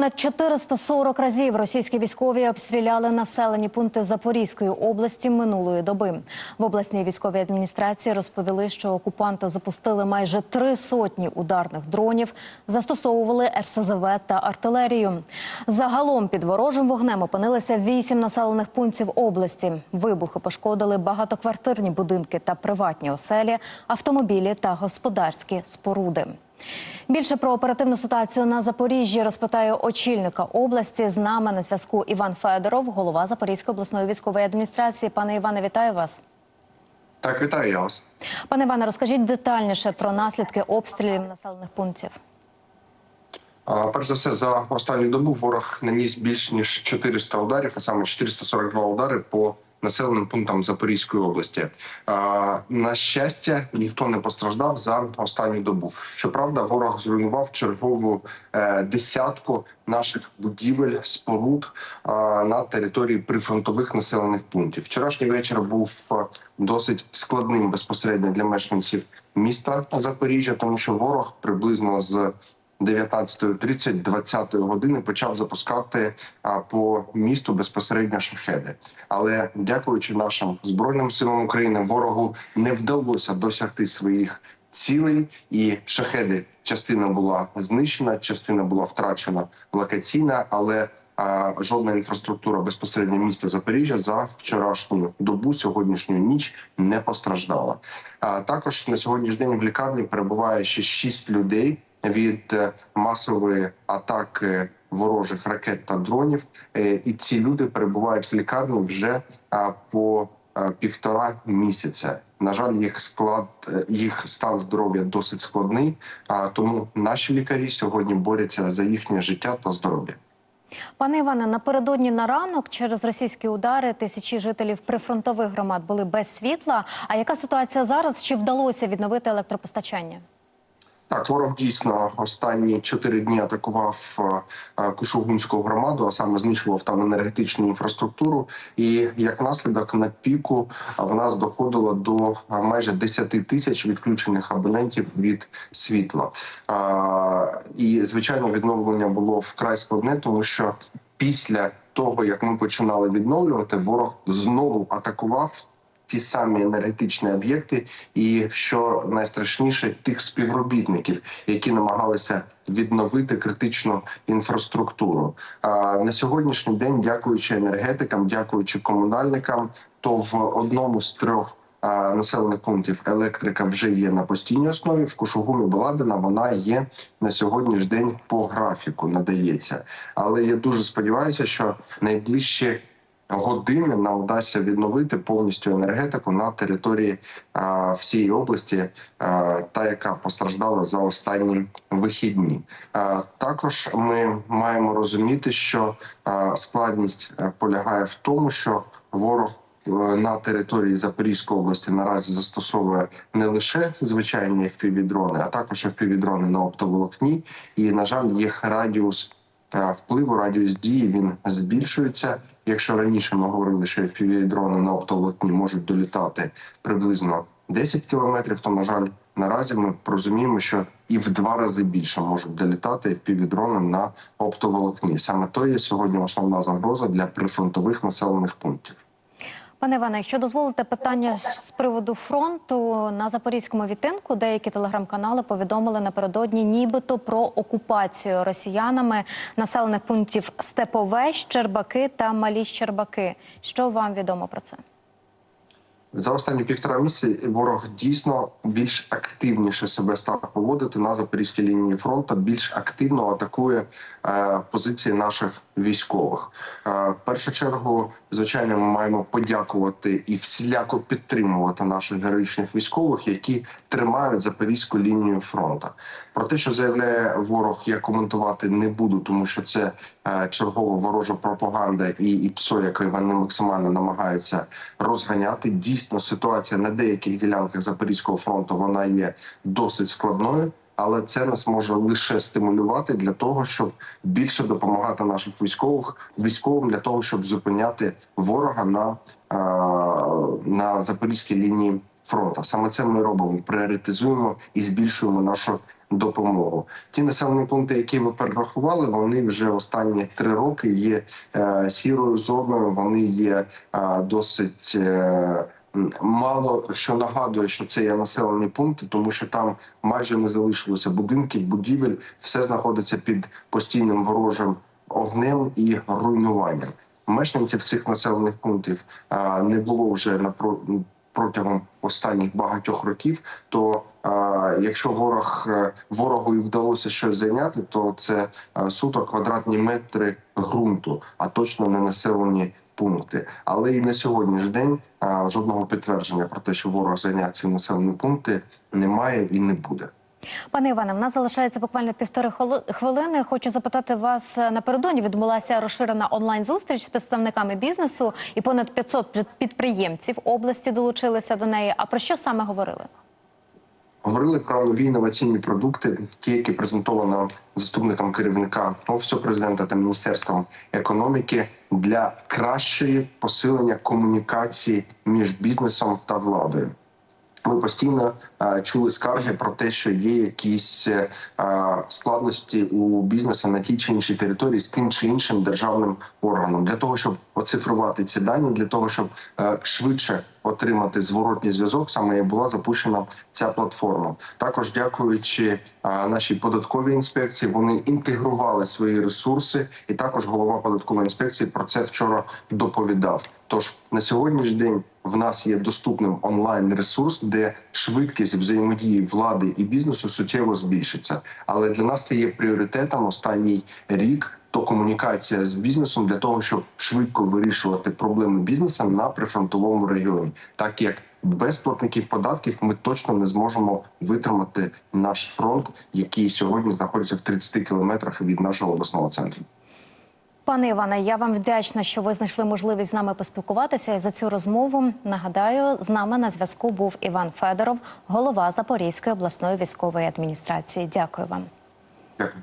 Над 440 разів російські військові обстріляли населені пункти Запорізької області минулої доби. В обласній військовій адміністрації розповіли, що окупанти запустили майже три сотні ударних дронів, застосовували РСЗВ та артилерію. Загалом під ворожим вогнем опинилися вісім населених пунктів області. Вибухи пошкодили багатоквартирні будинки та приватні оселі, автомобілі та господарські споруди. Більше про оперативну ситуацію на Запоріжжі розпитаю очільника області. З нами на зв'язку Іван Федоров, голова Запорізької обласної військової адміністрації. Пане Іване, вітаю вас. Так, вітаю я вас. Пане Іване, розкажіть детальніше про наслідки обстрілів населених пунктів. Перш за все, за останню добу ворог наніс більш ніж 400 ударів, а саме 442 удари по населеним пунктам Запорізької області. На щастя, ніхто не постраждав за останню добу. Щоправда, ворог зруйнував чергову е, десятку наших будівель споруд на території прифронтових населених пунктів. Вчорашній вечір був е, досить складним безпосередньо для мешканців міста Запоріжжя, тому що ворог приблизно з 19.30 20 години почав запускати по місту безпосередньо шахеди. Але дякуючи нашим збройним силам України, ворогу не вдалося досягти своїх цілей, і шахеди частина була знищена, частина була втрачена локаційна, але жодна інфраструктура безпосередньо міста Запоріжжя за вчорашню добу, сьогоднішню ніч не постраждала. Також на сьогоднішній день в лікарні перебуває ще шість людей від е, масової атаки ворожих ракет та дронів. Е, І ці люди перебувають в лікарні вже по е, півтора місяця. На жаль, їх склад їх стан здоров'я досить складний. Тому наші лікарі сьогодні борються за їхнє життя та здоров'я. Пане Іване, напередодні на ранок через російські удари тисячі жителів прифронтових громад були без світла. А яка ситуація зараз? Чи вдалося відновити електропостачання? Так, ворог дійсно останні чотири дні атакував е, е, Кушугунську громаду, а саме знищував там енергетичну інфраструктуру. І як наслідок на піку в нас доходило до майже 10 тисяч відключених абонентів від світла. І звичайно, відновлення було вкрай складне, тому що після того як ми починали відновлювати, ворог знову атакував ті самі енергетичні об'єкти, і що найстрашніше, тих співробітників, які намагалися відновити критичну інфраструктуру. А на сьогоднішній день, дякуючи енергетикам, дякуючи комунальникам, то в одному з трьох. Населених пунктів електрика вже є на постійній основі. В Кушугумі Баладина вона є на сьогоднішній день по графіку, надається. Але я дуже сподіваюся, що найближчі години нам вдасться відновити повністю енергетику на території а, всієї області, а, та яка постраждала за останні вихідні. А, також ми маємо розуміти, що а, складність е, полягає в тому, що ворог. е, На території Запорізької області наразі застосовує не лише звичайні FPV-дрони, а також FPV-дрони на оптоволокні. І на жаль, їх радіус впливу, радіус дії він збільшується. Якщо раніше ми говорили, що FPV-дрони на оптоволокні можуть долітати приблизно 10 кілометрів, то на жаль, наразі ми розуміємо, що і в два рази більше можуть долітати FPV-дрони на оптоволокні. Саме то є сьогодні основна загроза для прифронтових населених пунктів. Пане Іване, якщо дозволите питання з приводу фронту на запорізькому відтинку, деякі телеграм-канали повідомили напередодні, нібито про окупацію росіянами населених пунктів Степове, Щербаки та Малі Щербаки. Що вам відомо про це? За останні півтора місяці ворог дійсно більш активніше себе став поводити на запорізькій лінії фронту. Більш активно атакує е, позиції наших військових. В першу чергу, звичайно, ми маємо подякувати і всіляко підтримувати наших героїчних військових, які тримають запорізьку лінію фронту. Про те, що заявляє ворог, я коментувати не буду, тому що це е, чергова ворожа пропаганда і, і ПСО, яке вони максимально намагаються розганяти. Дійсно, ситуація на деяких ділянках Запорізького фронту вона є досить складною. Але це нас може лише стимулювати для того, щоб більше допомагати наших військових військовим для того, щоб зупиняти ворога на, е, на запорізькій лінії фронту. Саме це ми робимо. Пріоритизуємо і збільшуємо нашу допомогу. Ті населені пункти, які ви перерахували, вони вже останні три роки є е, сірою зоною. Вони є е, досить. Е, Мало що нагадує, що це є населені пункти, тому що там майже не залишилося будинків, будівель, все знаходиться під постійним ворожим огнем і руйнуванням. Мешканців цих населених пунктів а, не було вже напро... протягом останніх багатьох років. То а, якщо ворог е, ворогу і вдалося щось зайняти, то це а, суто квадратні метри ґрунту, а точно не населені пункти. Але і на сьогоднішній день а, жодного підтвердження про те, що ворог зайняв ці населені пункти, немає і не буде. Пане Іване, в нас залишається буквально півтори хвили- хвилини. Хочу запитати вас е, напередодні. Відбулася розширена онлайн зустріч з представниками бізнесу, і понад 500 під- підприємців області долучилися до неї. А про що саме говорили? Говорили про нові інноваційні продукти, ті, які презентовано заступником керівника офісу президента та міністерством економіки для кращої посилення комунікації між бізнесом та владою. Ми постійно е, чули скарги про те, що є якісь е, складності у бізнесу на тій чи іншій території з тим чи іншим державним органом для того, щоб оцифрувати ці дані, для того, щоб е, швидше отримати зворотній зв'язок, саме і була запущена ця платформа. Також дякуючи нашій податковій інспекції, вони інтегрували свої ресурси, і також голова податкової інспекції про це вчора доповідав. Тож на сьогоднішній день в нас є доступним онлайн ресурс, де швидкість взаємодії влади і бізнесу суттєво збільшиться. Але для нас це є пріоритетом останній рік. То комунікація з бізнесом для того, щоб швидко вирішувати проблеми бізнесу на прифронтовому регіоні, так як без платників податків ми точно не зможемо витримати наш фронт, який сьогодні знаходиться в 30 кілометрах від нашого обласного центру. Пане Іване, я вам вдячна, що ви знайшли можливість з нами поспілкуватися. І за цю розмову нагадаю, з нами на зв'язку був Іван Федоров, голова Запорізької обласної військової адміністрації. Дякую вам. Дякую.